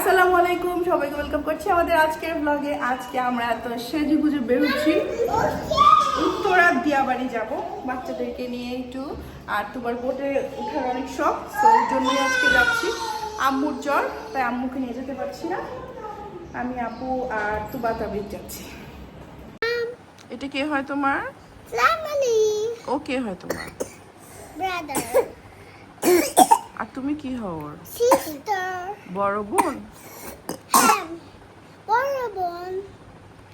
আসসালামু আলাইকুম সবাইকে ওয়েলকাম করছি আমাদের আজকের ব্লগে আজকে আমরা এত সেজে গুজে বেরোচ্ছি। উত্তরা দিয়াবাড়ি যাব বাচ্চাদেরকে নিয়ে একটু। আর তোমার বোটে ওঠার অনেক শখ তো ওই জন্যই আজকে যাচ্ছি। আম্মুর জ্বর তাই আম্মুকে নিয়ে যেতে পারছি না। আমি আপু আর তুবা তাবির যাচ্ছি। এটা কে হয় তোমার? ও কে হয় তোমার? Brother, আর তুমি কি হও ওর বড় বোন? Borobon.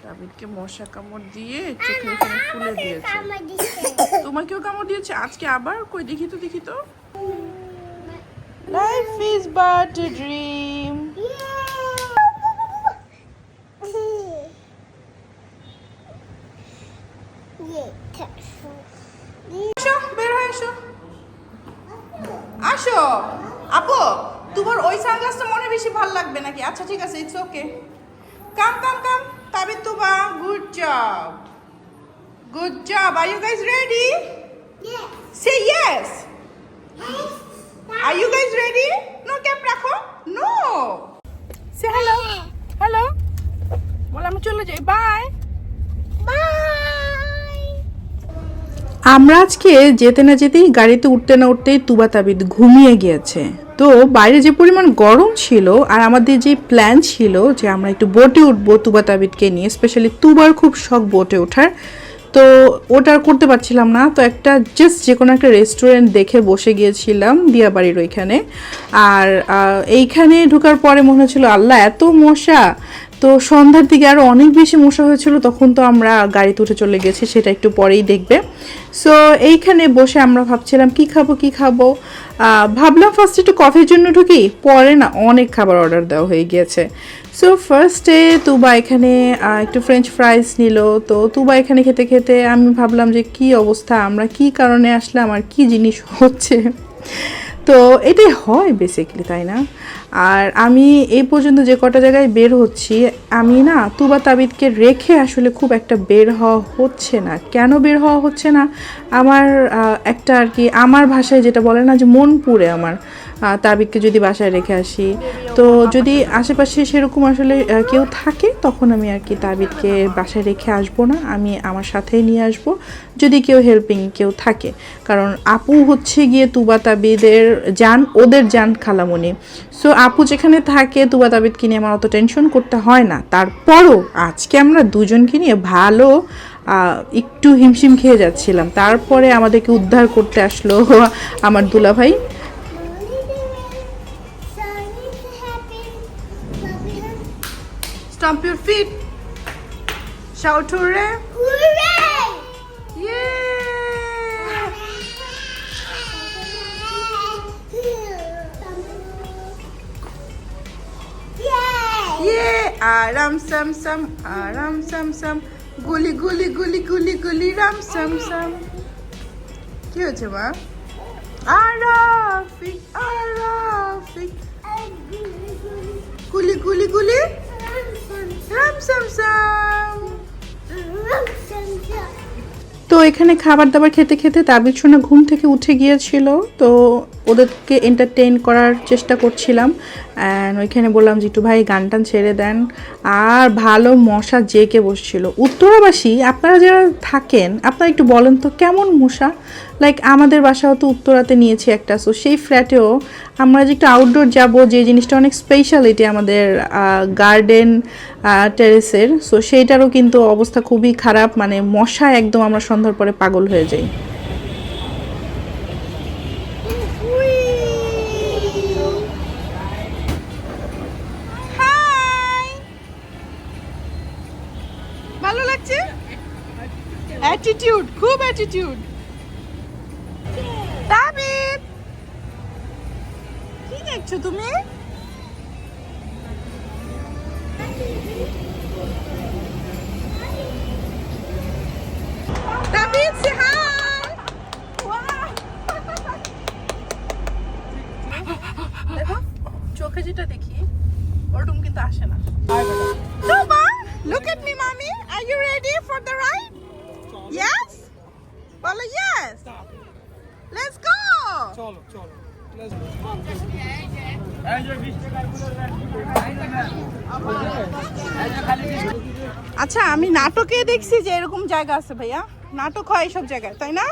তাবিরকে মশা কামড় দিয়ে চোখে এখানে ফুলে দিয়েছে। তোমাকেও কামড় দিয়েছে? আজকে আবার? কই দেখি তো দেখি তো। Life is but a dream বের হয়ে এসো। আসো। আপু তোমার ওই সানগ্লাসটা মনে বেশি ভালো লাগবে নাকি? আচ্ছা ঠিক আছে it's okay come come come তবে তুবা good job good job are you guys ready say yes are you guys ready no cap রাখো। নো সে হ্যালো হ্যালো বল আমি চলে যাই। বাই আমরা আজকে যেতে না যেতেই গাড়িতে উঠতে না উঠতেই তুবা তাবিদ ঘুমিয়ে গিয়েছে। তো বাইরে যে পরিমাণ গরম ছিল আর আমাদের যে প্ল্যান ছিল যে আমরা একটু বোটে উঠবো তুবা তাবিদকে নিয়ে স্পেশালি তুবার খুব শখ বোটে ওঠার তো ওটা করতে পারছিলাম না। তো একটা জাস্ট যে কোনো একটা রেস্টুরেন্ট দেখে বসে গিয়েছিলাম দিয়াবাড়ির ওইখানে। আর এইখানে ঢোকার পরে মনে হচ্ছিল, আল্লাহ, এত মশা! তো সন্ধ্যার দিকে আরও অনেক বেশি মশা হয়েছিল, তখন তো আমরা গাড়িতে উঠে চলে গেছি, সেটা একটু পরেই দেখবে। সো এইখানে বসে আমরা ভাবছিলাম, কি খাব কি খাব? ভাবলাম ফার্স্ট একটু কফির জন্য ঢুকি, পরে না অনেক খাবার অর্ডার দেওয়া হয়ে গিয়েছে। সো ফার্স্টে তুবা এখানে একটু ফ্রেঞ্চ ফ্রাইস নিল। তো তুবা এখানে খেতে খেতে আমি ভাবলাম যে কি অবস্থা, আমরা কি কারণে আসলাম আর কি জিনিস হচ্ছে? তো এটাই হয় বেসিকলি তাই না? আর আমি এই পর্যন্ত যে কটা জায়গায় বের হচ্ছি, আমি না তুবা তাবিদকে রেখে আসলে খুব একটা বের হওয়া হচ্ছে না। কেন বের হওয়া হচ্ছে না? আমার একটা আর কি, আমার ভাষায় যেটা বলে না যে মন পুড়ে আমার। আহ, তাবিদকে যদি বাসায় রেখে আসি। তো যদি আশেপাশে সেরকম আসলে কেউ থাকে তখন আমি আর কি তাবিদকে বাসায় রেখে আসব না। আমি আমার সাথেই নিয়ে আসব যদি কেউ হেল্পিং কেউ থাকে। কারণ আপু হচ্ছে গিয়ে তুবা তাবিদের যান ওদের যান খালামনি। সো আপু যেখানে থাকে তুবা তাবিদকে নিয়ে আমার অত টেনশন করতে হয় না। তারপরও আজকে আমরা দুজনকে নিয়ে ভালো একটু হিমশিম খেয়ে যাচ্ছিলাম। তারপরে আমাদেরকে উদ্ধার করতে আসলো আমার দুলাভাই। Stomp your feet. Shout hooray. Yeah. Yeah. Aram sam sam. Aram sam sam. গুলি গুলি গুলি গুলি গুলি রাম সাম সাম কি হয়েছে মা আরাফিক আরাফিক গুলি গুলি গুলি রাম সাম সাম তো এখানে খাবার দাবার খেতে খেতে তার সোনা ঘুম থেকে উঠে গিয়েছিল তো ওদেরকে এন্টারটেইন করার চেষ্টা করছিলাম। অ্যান্ড ওইখানে বললাম একটু ভাই গান টান ছেড়ে দেন। আর ভালো মশা জেকে বসছিল। উত্তরাবাসী, আপনারা যারা থাকেন, আপনারা একটু বলেন তো, কেমন মশা? লাইক আমাদের বাসাও তো উত্তরাতে নিয়েছি একটা। সো সেই ফ্ল্যাটেও আমরা যে একটু আউটডোর যাব, যে জিনিসটা অনেক স্পেশালিটি আমাদের গার্ডেন টেরেসের সো সেইটারও কিন্তু অবস্থা খুবই খারাপ। মানে মশা একদম আমরা সন্ধ্যার পরে পাগল হয়ে যাই। অ্যাটিটিউড খুব অ্যাটিটিউড তাবিদ কি দেখছ তুমি? তাবিদ সে হাই চোখে যেটা দেখি ওরকম কিন্তু আসে না। Tuba, look at me, mommy. Are you ready for the ride? Yes? বলো yes. Let's go. চলো চলো। আচ্ছা আমি নাটকে দেখছি যে এরকম জায়গা আছে ভাইয়া। নাটক হয় এইসব জায়গায় তাই না?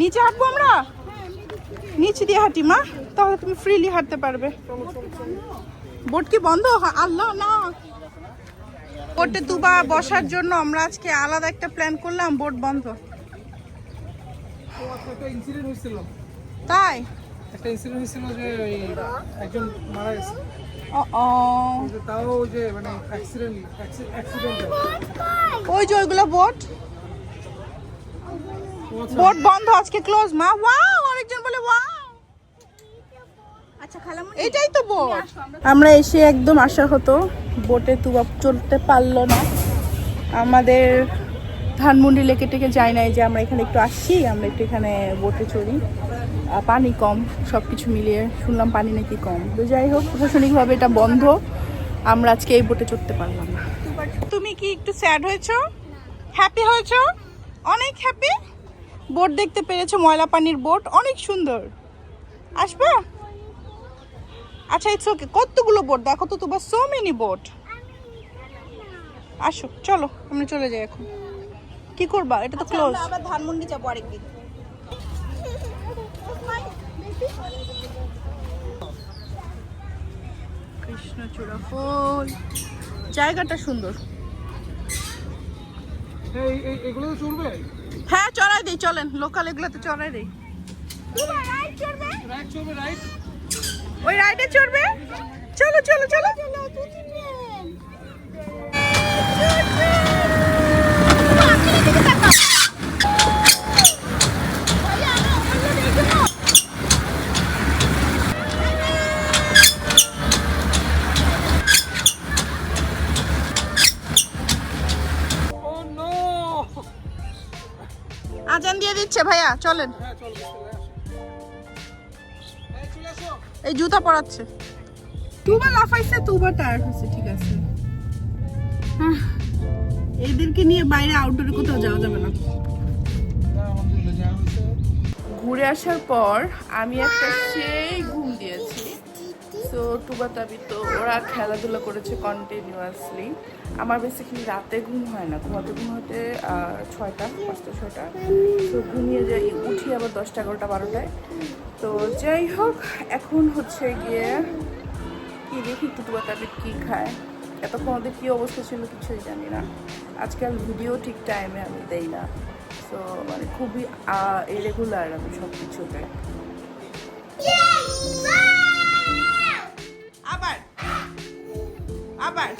নিচে হাঁটবো আমরা? নিচে দিয়ে হাঁটি মা। তাহলে তুমি ফ্রিলি হাঁটতে পারবে। বোট কি বন্ধ? আল্লাহ না। বোটে দুবা বসার জন্য আমরা আজকে আলাদা একটা প্ল্যান করলাম বোট বন্ধ। ইনসিডেন্ট হয়েছিল। তাই? একটা ইনসিডেন্ট হয়েছিল যে ওই একজন মারা গেছে। তাও যে মানে অ্যাক্সিডেন্ট অ্যাক্সিডেন্ট ওই যে ওইগুলো বোট। বোট বন্ধ আজকে ক্লোজ মা ওয়াও আরেকজন বলে ওয়াও আচ্ছা খালামুনি এটাই তো বোট। আমরা এসে একদম আশা হতো বোটে তুবা চলতে পারল না। আমাদের ধানমন্ডি লেকে টেকে যায় নাই যে আমরা এখানে একটু আসছি আমরা একটু এখানে বোটে চড়ি। পানি কম সব কিছু মিলিয়ে। শুনলাম পানি নাকি কম। তো যাই হোক প্রশাসনিকভাবে এটা বন্ধ। আমরা আজকে এই বোটে চড়তে পারলাম না। তুমি কি একটু স্যাড হয়েছো? হ্যাপি হয়েছো? অনেক হ্যাপি? বোট দেখতে পেরেছ ময়লা পানির বোট। অনেক সুন্দর। আসবা? আচ্ছা ইটস ওকে কতগুলো বোট দেখো তো তোমার সো মেনি বোট আসো চলো আমরা চলে যাই এখন। কি করবা? এটা তো ক্লোজ আবার ধানমন্ডি যাব আরেকদিন। কৃষ্ণচূড়া ফুল। জায়গাটা সুন্দর। এই এই- এগুলো তো চলবে? হ্যাঁ চড়াই দিই চলেন। লোকাল এগুলোতে চড়াই দিই। রাইট চলবে? রাইট ওই রাইডে চড়বে? চলো চলো চলো। ও আজান দিয়ে দিচ্ছে ভাইয়া চলেন। হ্যাঁ চল এই জুতা পরাচ্ছে। তুবা লাফাইছে তুবা টায়ার হয়েছে ঠিক আছে। এদেরকে নিয়ে বাইরে আউটডোরে কোথাও যাওয়া যাবে না। ঘুরে আসার পর আমি একটা সেই ঘুম দিয়েছি। তো টুবা তাবি তো ওরা খেলাধুলা করেছে কন্টিনিউয়াসলি আমার বেসিক্যালি রাতে ঘুম হয় না। ঘুমাতে ঘুমাতে ছয়টা, পাঁচটা, ছয়টা। তো ঘুমিয়ে যাই, উঠি আবার দশটা, এগারোটা, বারোটায়। তো যাই হোক, এখন হচ্ছে গিয়ে কি দেখি একটু টুবা তাবি কী খায়। এতক্ষণ ওদের কী অবস্থা ছিল কিছুই জানি না। আজকাল ভিডিও ঠিক টাইমে আমি দেই না। তো মানে খুবই ইরেগুলার আমি সব কিছুতে আবার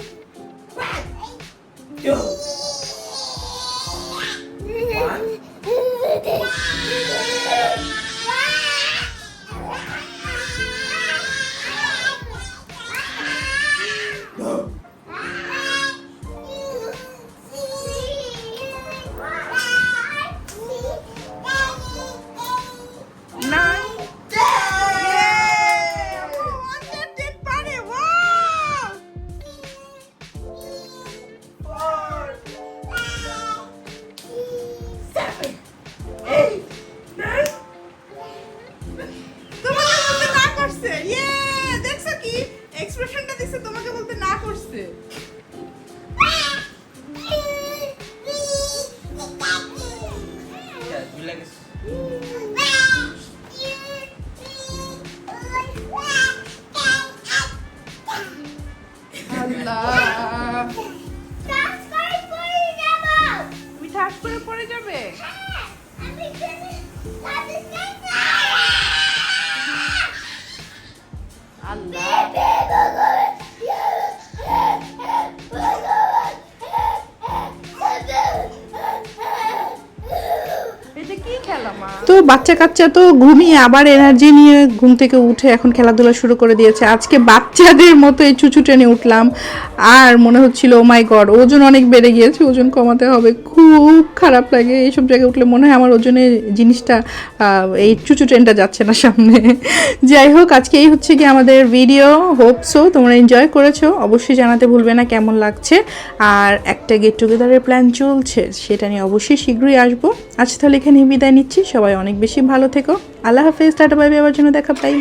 আল্লাহ। তুমি ঠাস করে পড়ে যাবে। আল্লাহ তো বাচ্চা কাচ্চা তো ঘুমিয়ে আবার এনার্জি নিয়ে ঘুম থেকে উঠে এখন খেলাধুলা শুরু করে দিয়েছে। আজকে বাচ্চাদের মতো এই চুচু টেনে উঠলাম। আর মনে হচ্ছিল ও মাই গড ওজন অনেক বেড়ে গিয়েছে, ওজন কমাতে হবে খুব খারাপ লাগে এইসব জায়গায় উঠলে মনে হয় আমার ওজনের জিনিসটা এই চুচু ট্রেনটা যাচ্ছে না সামনে। যাই হোক, আজকে এই হচ্ছে কি আমাদের ভিডিও হোপসো তোমরা এনজয় করেছ, অবশ্যই জানাতে ভুলবে না কেমন লাগছে। আর একটা গেট টুগেদারের প্ল্যান চলছে, সেটা নিয়ে অবশ্যই শীঘ্রই আসব। আজ তাহলে এখানে বিদায় নিচ্ছি, সবাই অনেক বেশি ভালো থেকো। আল্লাহ হাফেজ, টাটা বাইবে আবার জন্য দেখা পাই